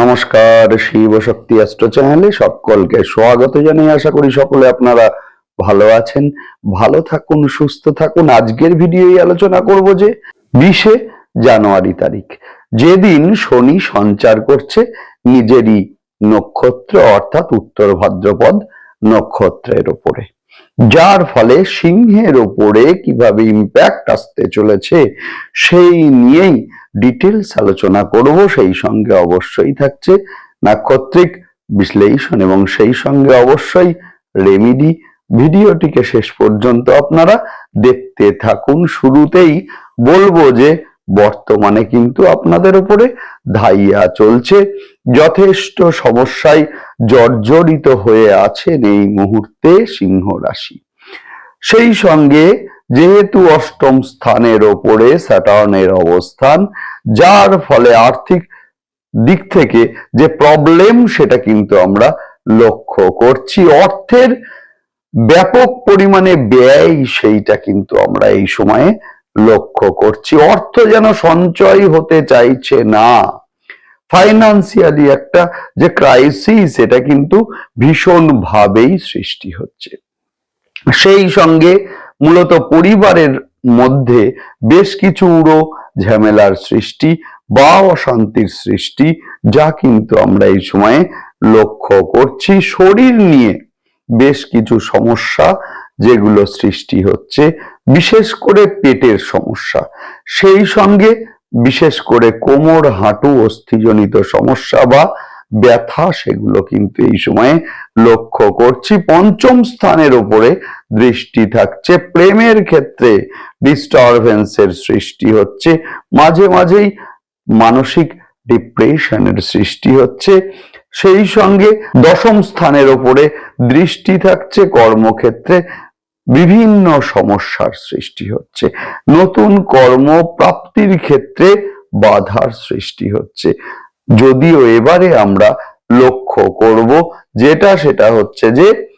নমস্কার, শিব শক্তি অ্যাস্ট্রো চ্যানেলে সকলকে স্বাগত জানিয়ে আশা করি সকলে আপনারা ভালো আছেন, ভালো থাকুন, সুস্থ থাকুন। আজকের ভিডিওই আলোচনা করব যে বিশে জানুয়ারি তারিখ। যেদিন শনি সঞ্চার করছে নিজেরই নক্ষত্র, অর্থাৎ উত্তর ভাদ্রপদ নক্ষত্রের ওপরে। যার ফলে সিংহের ওপরে কীভাবে ইম্প্যাক্ট আসতে চলেছে, সেই নিয়েই ডিটেলস আলোচনা করব। সেই সঙ্গে অবশ্যই থাকছে নাক্ষত্রিক বিশ্লেষণ এবং সেই সঙ্গে অবশ্যই রেমিডি ভিডিওটিকে শেষ পর্যন্ত আপনারা দেখতে থাকুন। শুরুতেই বলব যে, বর্তমানে কিন্তু আপনাদের উপরে ধাইয়া চলছে। যথেষ্ট সমস্যায় জর্জরিত হয়ে আছেন এই মুহূর্তে সিংহ রাশি। সেই সঙ্গে যেহেতু অষ্টম স্থানের ওপরে স্যাটার্নের অবস্থান, যার ফলে আর্থিক দিক থেকে যে প্রবলেম সেটা কিন্তু আমরা লক্ষ্য করছি। অর্থের ব্যাপক পরিমাণে ব্যয় সেইটা কিন্তু আমরা এই সময়ে লক্ষ্য করছি। অর্থ যেন সঞ্চয় হতে চাইছে না। ফাইন্যান্সিয়ালি একটা যে ক্রাইসিস এটা কিন্তু ভীষণ ভাবেই সৃষ্টি হচ্ছে। সেই সঙ্গে মূলত পরিবারের মধ্যে বেশ কিছু উড়ো ঝামেলার সৃষ্টি বা অশান্তির সৃষ্টি, যা কিন্তু আমরা এই সময়ে লক্ষ্য করছি। শরীর নিয়ে বেশ কিছু সমস্যা যেগুলো সৃষ্টি হচ্ছে, বিশেষ করে পেটের সমস্যা। সেই সঙ্গে বিশেষ করে কোমর, হাঁটু, অস্থিজনিত সমস্যা বা ব্যথা, সেগুলো কিন্তু এই সময়ে লক্ষ্য করছি। পঞ্চম স্থানের উপরে দৃষ্টি থাকছে। প্রেমের ক্ষেত্রে ডিস্টারবেন্সের সৃষ্টি হচ্ছে। মাঝে মাঝেই মানসিক ডিপ্রেশনের সৃষ্টি হচ্ছে। সেই সঙ্গে দশম স্থানের উপরে দৃষ্টি থাকছে। কর্মক্ষেত্রে বিভিন্ন সমস্যার সৃষ্টি হচ্ছে। নতুন কর্ম প্রাপ্তির ক্ষেত্রে বাধার সৃষ্টি হচ্ছে। যদিও এবারে আমরা লক্ষ্য করব যেটা, সেটা হচ্ছে যে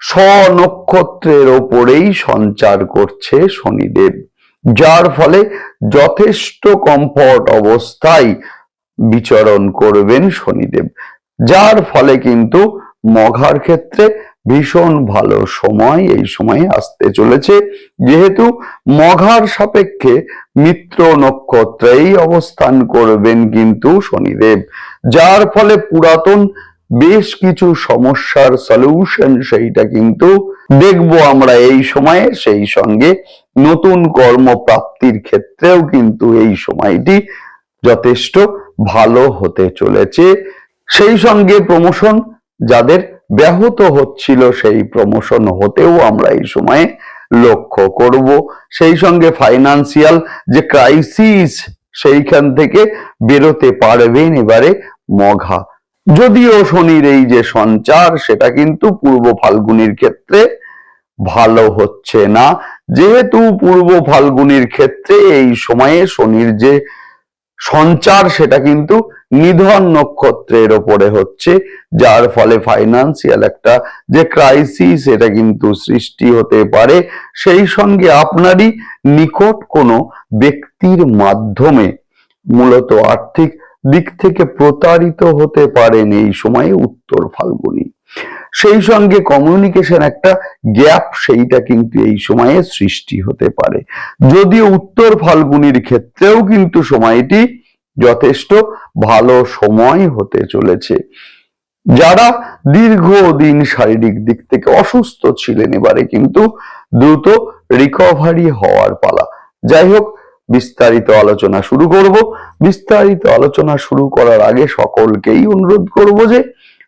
স্বনক্ষত্রের ওপরেই সঞ্চার করছে শনিদেব, যার ফলে যথেষ্ট কমফর্ট অবস্থায় বিচরণ করবেন শনিদেব, যার ফলে কিন্তু মঘার ক্ষেত্রে ভীষণ ভালো সময় এই সময়ে আসতে চলেছে। যেহেতু মঘার সাপেক্ষে মিত্র নক্ষত্রেই অবস্থান করবেন কিন্তু শনিদেব, যার ফলে পুরাতন বেশ কিছু সমস্যার সলিউশন সেইটা কিন্তু দেখব আমরা এই সময়ে। সেই সঙ্গে নতুন কর্মপ্রাপ্তির ক্ষেত্রেও কিন্তু এই সময়টি যথেষ্ট ভালো হতে চলেছে। সেই সঙ্গে প্রমোশন যাদের ব্যাহত হচ্ছিল সেই প্রমোশন হতেও আমরা এই সময়ে লক্ষ্য করব। সেই সঙ্গে ফাইনান্সিয়াল যে ক্রাইসিস সেইখান থেকে বেরোতে পারবেন এবারে মঘা। যদিও শনির এই যে সঞ্চার, সেটা কিন্তু পূর্ব ফাল্গুনির ক্ষেত্রে ভালো হচ্ছে না। যেহেতু পূর্ব ফাল্গুনির ক্ষেত্রে এই সময়ে শনির যে সঞ্চার, সেটা কিন্তু নিধন নক্ষত্রের ওপরে হচ্ছে, যার ফলে ফাইন্যান্সিয়াল একটা যে ক্রাইসিস এটা কিন্তু সৃষ্টি হতে পারে, সেই সঙ্গে আপনারই নিকট কোনো ব্যক্তির মাধ্যমে মূলত আর্থিক দিক থেকে প্রতারিত হতে পারেন এই সময়ে উত্তর ফাল্গুনি। সেই সঙ্গে কমিউনিকেশন একটা গ্যাপ সেইটা কিন্তু এই সময়ে সৃষ্টি হতে পারে। যদিও উত্তর ফাল্গুনির ক্ষেত্রেও কিন্তু সময়টি যথেষ্ট ভালো সময় হতে চলেছে। যারা দীর্ঘদিন শারীরিক দিক থেকে অসুস্থ ছিলেন এবারে কিন্তু দ্রুত রিকভারি হওয়ার পালা। যাই হোক, বিস্তারিত আলোচনা শুরু করব। বিস্তারিত আলোচনা শুরু করার আগে সকলকেই অনুরোধ করব যে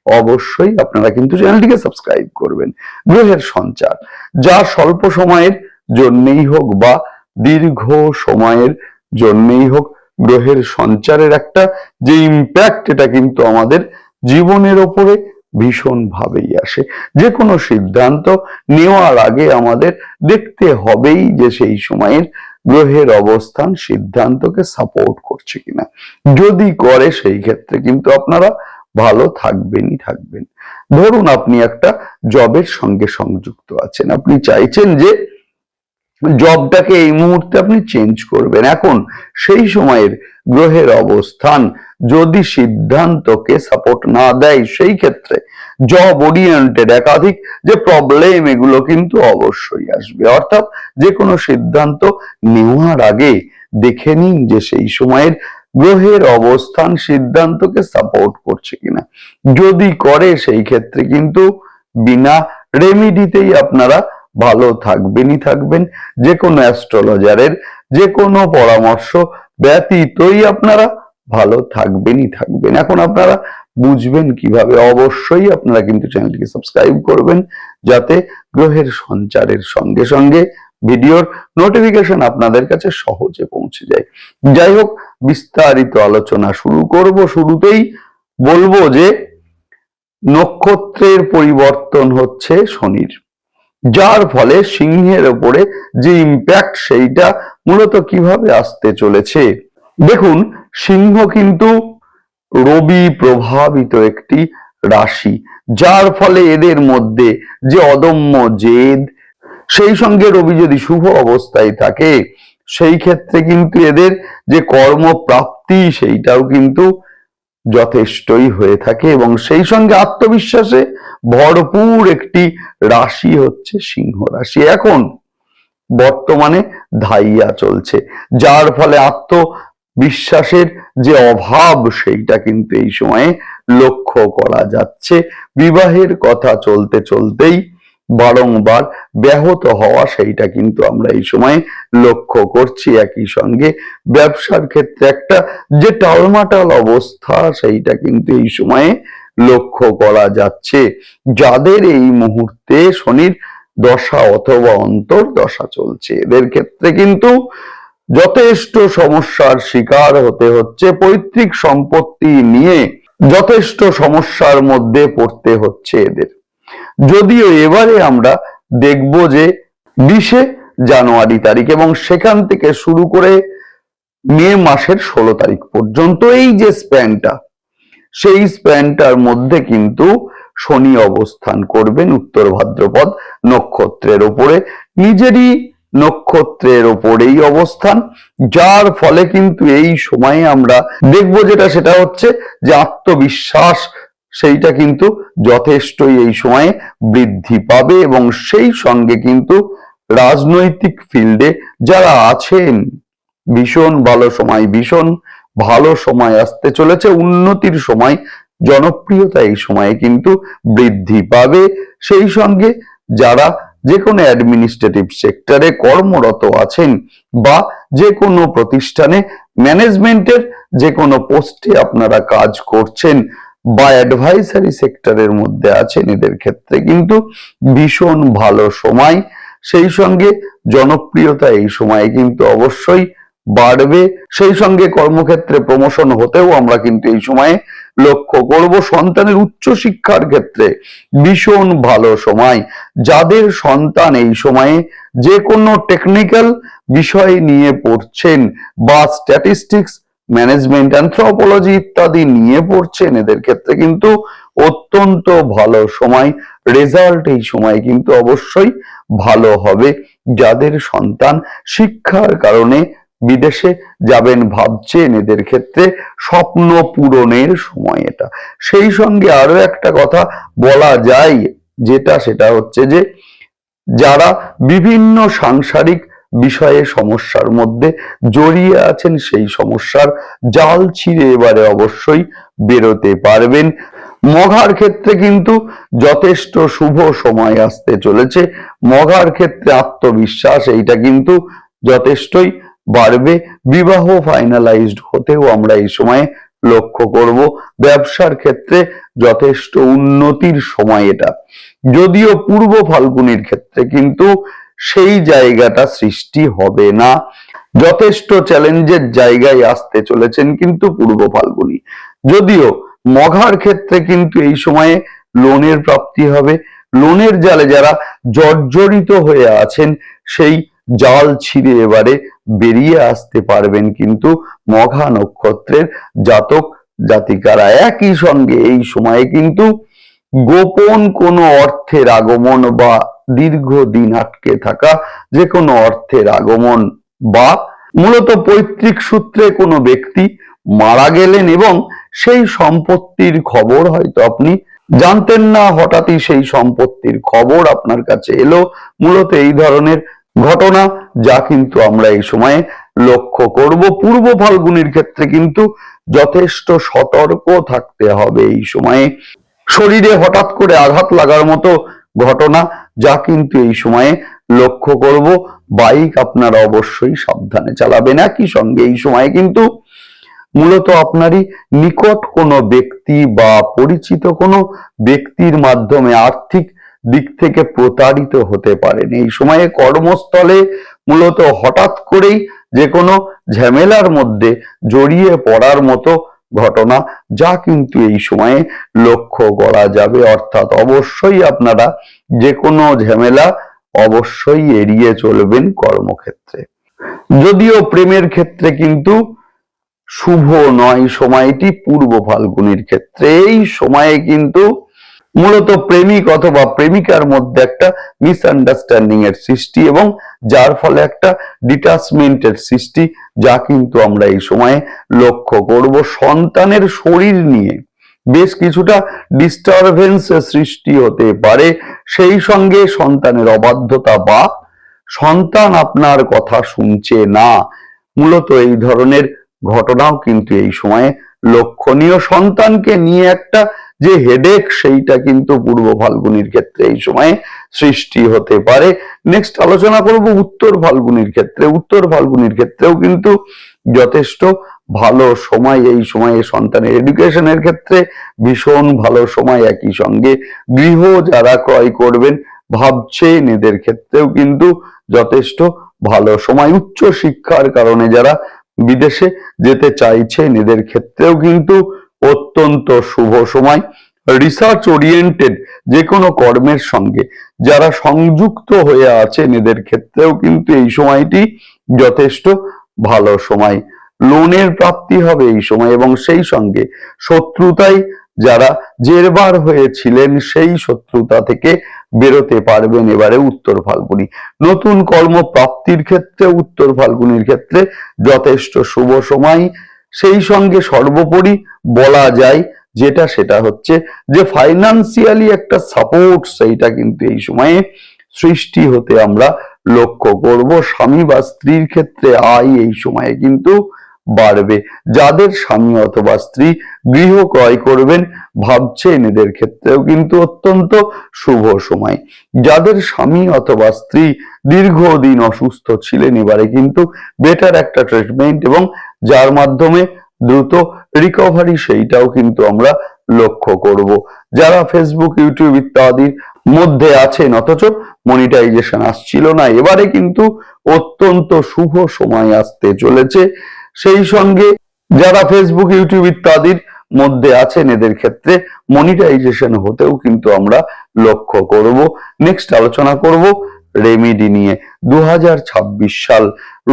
অবশ্যই আপনারা কিন্তু চ্যানেলটিকে সাবস্ক্রাইব করবেন। গ্রহের সঞ্চার, যা স্বল্প সময়ের জন্যেই হোক বা দীর্ঘ সময়ের জন্যেই হোক গ্রহের সঞ্চারের একটা যে ইম্প্যাক্ট এটা কিন্তু আমাদের জীবনের ওপরে ভীষণ ভাবেই আসে। যে কোনো সিদ্ধান্ত নেওয়ার আগে আমাদের দেখতে হবেই যে সেই সময়ের গ্রহের অবস্থান, সিদ্ধান্তকে সাপোর্ট করছে কিনা। যদি করে, সেই ক্ষেত্রে কিন্তু আপনারা ভালো থাকবেনই থাকবেন। ধরুন আপনি একটা জবের সঙ্গে সংযুক্ত আছেন। আপনি চাইছেন যে জবটাকে এই মুহূর্তে আপনি চেঞ্জ করবেন। এখন সেই সময়ের গ্রহের অবস্থান যদি সিদ্ধান্তকে সাপোর্ট না দেয়, সেই ক্ষেত্রে জব ওরিয়েন্টেড একাধিক যে প্রবলেম এগুলো কিন্তু অবশ্যই আসবে। অর্থাৎ যে কোনো সিদ্ধান্ত নেওয়ার আগে দেখে নিন যে সেই সময়ের গ্রহের অবস্থান সিদ্ধান্তকে সাপোর্ট করছে কিনা। যদি করে, সেই ক্ষেত্রে কিন্তু বিনা রেমিডিতেই আপনারা ভালো থাকবেনই থাকবেন। যে কোনো অ্যাস্ট্রোলজারের যে কোনো পরামর্শ ব্যতীতই আপনারা ভালো থাকবেনই থাকবেন। এখন আপনারা বুঝবেন কীভাবে অবশ্যই আপনারা কিন্তু চ্যানেলটিকে সাবস্ক্রাইব করবেন, যাতে গ্রহের সঞ্চারের সঙ্গে সঙ্গে ভিডিওর নোটিফিকেশন আপনাদের কাছে সহজে পৌঁছে যায়। যাই হোক, বিস্তারিত আলোচনা শুরু করব। শুরুতেই বলব যে নক্ষত্রের পরিবর্তন হচ্ছে শনির। যার ফলে সিংহের ওপরে যে ইম্প্যাক্ট সেইটা মূলত কীভাবে আসতে চলেছে? দেখুন, সিংহ কিন্তু রবি প্রভাবিত একটি রাশি, যার ফলে এদের মধ্যে যে অদম্য জেদ, সেই সঙ্গে রবি যদি শুভ অবস্থায় থাকে, সেই ক্ষেত্রে কিন্তু এদের যে কর্মপ্রাপ্তি সেইটাও কিন্তু যথেষ্টই হয়ে থাকে এবং সেই সঙ্গে আত্মবিশ্বাসে ভরপুর একটি রাশি হচ্ছে সিংহ রাশি। এখন বর্তমানে ধাইয়া চলছে, যার ফলে আত্মবিশ্বাসের যে অভাব সেইটা কিন্তু এই সময়ে লক্ষ্য করা যাচ্ছে। বিবাহের কথা চলতে চলতেই বারংবার ব্যাহত হওয়া সেইটা কিন্তু আমরা এই সময়ে লক্ষ্য করছি একই সঙ্গে। ব্যবসার ক্ষেত্রে একটা যে টালমাটাল অবস্থা সেইটা কিন্তু এই সময়ে লক্ষ্য করা যাচ্ছে। যাদের এই মুহূর্তে শনির দশা অথবা অন্তর দশা চলছে, এদের ক্ষেত্রে কিন্তু যথেষ্ট সমস্যার শিকার হতে হচ্ছে। পৈতৃক সম্পত্তি নিয়ে যথেষ্ট সমস্যার মধ্যে পড়তে হচ্ছে এদের। যদিও এবারে আমরা দেখব যে বিশে জানুয়ারি তারিখ এবং সেখান থেকে শুরু করে মে মাসের ষোলো তারিখ পর্যন্ত এই যে স্প্যানটা সেই স্প্যানটার মধ্যে কিন্তু শনি অবস্থান করবেন উত্তর ভাদ্রপদ নক্ষত্রের ওপরে। নিজেরই নক্ষত্রের ওপরেই অবস্থান, যার ফলে কিন্তু এই সময়ে আমরা দেখব যেটা, সেটা হচ্ছে যে আত্মবিশ্বাস, সেইটা কিন্তু যথেষ্টই এই সময়ে বৃদ্ধি পাবে এবং সেই সঙ্গে কিন্তু রাজনৈতিক ফিল্ডে যারা আছেন, ভীষণ ভালো সময়, ভীষণ ভালো সময় আসতে চলেছে, উন্নতির সময়, জনপ্রিয়তা এই সময়ে কিন্তু বৃদ্ধি পাবে। সেই সঙ্গে যারা যে কোনো অ্যাডমিনিস্ট্রেটিভ সেক্টরে কর্মরত আছেন বা যে কোনো প্রতিষ্ঠানে ম্যানেজমেন্টের যে কোনো পোস্টে আপনারা কাজ করছেন বা অ্যাডভাইসারি সেক্টরের মধ্যে আছেন, এদের ক্ষেত্রে কিন্তু ভীষণ ভালো সময়। সেই সঙ্গে জনপ্রিয়তা এই সময়ে কিন্তু অবশ্যই বাড়বে। সেই সঙ্গে কর্মক্ষেত্রে প্রমোশন হতেও আমরা কিন্তু এই সময়ে লক্ষ্য করব। সন্তানের উচ্চ শিক্ষার ক্ষেত্রে ভীষণ ভালো সময়। যাদের সন্তান এই সময়ে যে কোনো টেকনিক্যাল বিষয় নিয়ে পড়ছেন বা স্ট্যাটিস্টিক্স ম্যানেজমেন্ট অ্যান্থ্রোপোলজি ইত্যাদি নিয়ে পড়ছেন, এদের ক্ষেত্রে কিন্তু অত্যন্ত ভালো সময়। রেজাল্ট এই সময় কিন্তু অবশ্যই ভালো হবে। যাদের সন্তান শিক্ষার কারণে বিদেশে যাবেন ভাবছেন এদের ক্ষেত্রে স্বপ্ন পূরণের সময় এটা। সেই সঙ্গে আরও একটা কথা বলা যায় যেটা, সেটা হচ্ছে যে যারা বিভিন্ন সাংসারিক বিষয়ে সমস্যার মধ্যে জড়িয়ে আছেন, সেই সমস্যার জাল ছিঁড়ে এবারে অবশ্যই বেরোতে পারবেন। মঘার ক্ষেত্রে কিন্তু যথেষ্ট শুভ সময় আসতে চলেছে। মঘার ক্ষেত্রে আত্মবিশ্বাস, এইটা কিন্তু যথেষ্টই বাড়বে। বিবাহ ফাইনালাইজড হতেও আমরা এই সময়ে লক্ষ্য করব। ব্যবসার ক্ষেত্রে যথেষ্ট উন্নতির সময় এটা। যদিও পূর্ব ফাল্গুনির ক্ষেত্রে কিন্তু সেই জায়গাটা সৃষ্টি হবে না। যথেষ্ট চ্যালেঞ্জের জায়গায় আসতে চলেছেন কিন্তু পূর্ব ফাল্গুনি। যদিও মঘার ক্ষেত্রে কিন্তু এই সময়ে লোনের প্রাপ্তি হবে। লোনের জালে যারা জর্জরিত হয়ে আছেন, সেই জাল ছিঁড়ে এবারে বেরিয়ে আসতে পারবেন কিন্তু মঘা নক্ষত্রের জাতক জাতিকারা একই সঙ্গে এই সময়ে কিন্তু গোপন কোনো অর্থের আগমন বা দীর্ঘদিন আটকে থাকা যে কোনো অর্থের আগমন বা মূলত পৈতৃক সূত্রে কোনো ব্যক্তি মারা গেলেন এবং সেই সম্পত্তির খবর হয়তো আপনি জানতেন না, হঠাৎই সেই সম্পত্তির খবর আপনার কাছে এলো। মূলত এই ধরনের ঘটনা যা কিন্তু আমরা এই সময়ে লক্ষ্য করব। পূর্ব ফাল্গুনির ক্ষেত্রে কিন্তু যথেষ্ট সতর্ক থাকতে হবে এই সময়ে। শরীরে হঠাৎ করে আঘাত লাগার মতো ঘটনা যা কিন্তু এই সময়ে লক্ষ্য করব। বাইক আপনারা অবশ্যই সাবধানে চালাবেন। একই সঙ্গে এই সময়ে কিন্তু মূলত আপনারই নিকট কোনো ব্যক্তি বা পরিচিত কোনো ব্যক্তির মাধ্যমে আর্থিক দিক থেকে প্রতারিত হতে পারেন। এই সময়ে কর্মস্থলে মূলত হঠাৎ করেই যে কোনো ঝামেলার মধ্যে জড়িয়ে পড়ার মতো ঘটনা, যা কিন্তু এই সময়ে লক্ষ্য করা যাবে। অর্থাৎ অবশ্যই আপনারা যে কোনো ঝামেলা অবশ্যই এড়িয়ে চলবেন কর্মক্ষেত্রে। যদিও প্রেমের ক্ষেত্রে কিন্তু শুভ নয়, সময়টি পূর্ব ফাল্গুনির ক্ষেত্রে। এই সময়ে কিন্তু মূলত প্রেমিক অথবা প্রেমিকার মধ্যে একটা মিসআন্ডারস্ট্যান্ডিং এর সৃষ্টি এবং যার ফলে একটা ডিটাচমেন্টের সৃষ্টি, যা কিন্তু আমরা এই সময়ে লক্ষ্য করব সন্তানের শরীর নিয়ে। বেশ কিছুটা ডিস্টারবেন্স সৃষ্টি হতে পারে, সেই সঙ্গে সন্তানের অবাধ্যতা বা সন্তান আপনার কথা শুনছে না। মূলত এই ধরনের ঘটনাও কিন্তু এই সময়ে লক্ষণীয়। সন্তানকে নিয়ে একটা যে হেডেক সেইটা কিন্তু পূর্ব ফাল্গুনির ক্ষেত্রে এই সময়ে সৃষ্টি হতে পারে। নেক্সট আলোচনা করব উত্তর ফাল্গুনির ক্ষেত্রে। উত্তর ফাল্গুনির ক্ষেত্রেও কিন্তু যথেষ্ট ভালো সময় এই সময়ে সন্তানের এডুকেশনের ক্ষেত্রে ভীষণ ভালো সময় একই সঙ্গে। গৃহ যারা ক্রয় করবেন ভাবছেন এদের ক্ষেত্রেও কিন্তু যথেষ্ট ভালো সময়। উচ্চ শিক্ষার কারণে যারা বিদেশে যেতে চাইছেন এদের ক্ষেত্রেও কিন্তু অত্যন্ত শুভ সময় রিসার্চ ওরিয়েন্টেড যে কোনো কর্মের সঙ্গে। যারা সংযুক্ত হয়ে আছেন, এদের ক্ষেত্রেও কিন্তু এই সময়টি যথেষ্ট ভালো সময়। লোনের প্রাপ্তি হবে এই সময় এবং সেই সঙ্গে শত্রুতায় যারা জেরবার হয়েছিলেন, সেই শত্রুতা থেকে বেরোতে পারবেন এবারে উত্তর ফাল্গুনি। নতুন কর্ম প্রাপ্তির ক্ষেত্রে, উত্তর ফাল্গুনির ক্ষেত্রে যথেষ্ট শুভ সময়। সেই সঙ্গে সর্বোপরি বলা যায় যেটা সেটা হচ্ছে যে ফাইনান্সিয়ালি একটা সাপোর্ট সেইটা কিন্তু এই সময়ে সৃষ্টি হতে আমরা লক্ষ্য করব। স্বামী বা স্ত্রীর ক্ষেত্রে আয় এই সময়ে কিন্তু বাড়বে। যাদের স্বামী অথবা স্ত্রী গৃহ ক্রয় করবেন, ভাবছেন এদের ক্ষেত্রেও কিন্তু অত্যন্ত শুভ সময়। যাদের স্বামী অথবা স্ত্রী দীর্ঘদিন অসুস্থ ছিলেন, এবারে কিন্তু বেটার একটা ট্রিটমেন্ট এবং যার মাধ্যমে দ্রুত রিকভারি সেইটাও কিন্তু আমরা লক্ষ্য করব। যারা ফেসবুক ইউটিউব ইত্যাদির মধ্যে আছেন, অথচ মনিটাইজেশন আসছিল না, এবারে কিন্তু অত্যন্ত শুভ সময় আসতে চলেছে। সেই সঙ্গে যারা ফেসবুক ইউটিউব ইত্যাদির মধ্যে আছেন, এদের ক্ষেত্রে মনিটাইজেশন হতেও কিন্তু আমরা লক্ষ্য করব। নেক্সট আলোচনা করব রেমিডি নিয়ে। দু হাজার ছাব্বিশ সাল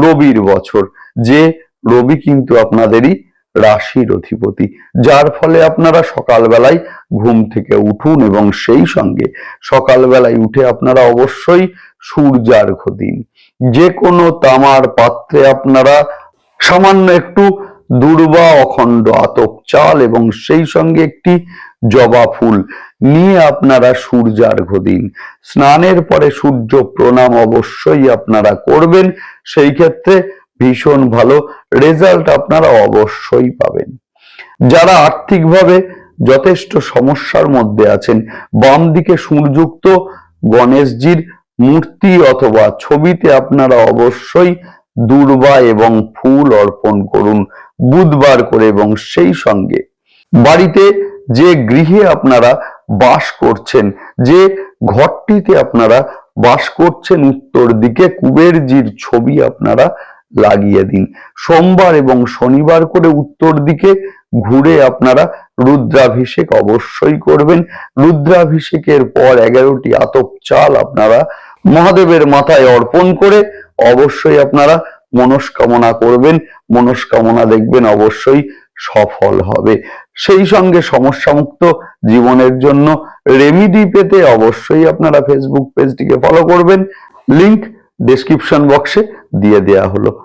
রবির বছর, যে রবি কিন্তু আপনাদেরই রাশির অধিপতি, যার ফলে আপনারা সকালবেলায় ঘুম থেকে উঠুন এবং সেই সঙ্গে সকালবেলায় উঠে আপনারা অবশ্যই সূর্যার্ঘ দিন। যে কোনো তামার পাত্রে আপনারা সামান্য একটু দুর্বা অখণ্ড আতক চাল এবং সেই সঙ্গে একটি জবা ফুল নিয়ে আপনারা সূর্যার্ঘ দিন। স্নানের পরে সূর্য প্রণাম অবশ্যই আপনারা করবেন। সেই ক্ষেত্রে ভীষণ ভালো রেজাল্ট আপনারা অবশ্যই পাবেন। যারা আর্থিকভাবে যথেষ্ট সমস্যার মধ্যে আছেন, বাম দিকে সুরযুক্ত গণেশজির মূর্তি অথবা ছবিতে আপনারা অবশ্যই দুর্বা এবং ফুল অর্পণ করুন বুধবার করে এবং সেই সঙ্গে। বাড়িতে যে গৃহে আপনারা বাস করছেন, যে ঘরটিতে আপনারা বাস করছেন উত্তর দিকে, কুবেরজির ছবি আপনারা লাগিয়ে দিন। সোমবার এবং শনিবার করে উত্তর দিকে ঘুরে আপনারা রুদ্রাভিষেক অবশ্যই করবেন। রুদ্রাভিষেকের পর এগারোটি আতপ চাল আপনারা মহাদেবের মাথায় অর্পণ করে অবশ্যই আপনারা মনস্কামনা করবেন। মনস্কামনা দেখবেন অবশ্যই সফল হবে। সেই সঙ্গে সমস্যামুক্ত জীবনের জন্য রেমিডি পেতে অবশ্যই আপনারা ফেসবুক পেজটিকে ফলো করবেন। লিংক ডেসক্রিপশন বক্সে দিয়ে দেয়া হলো।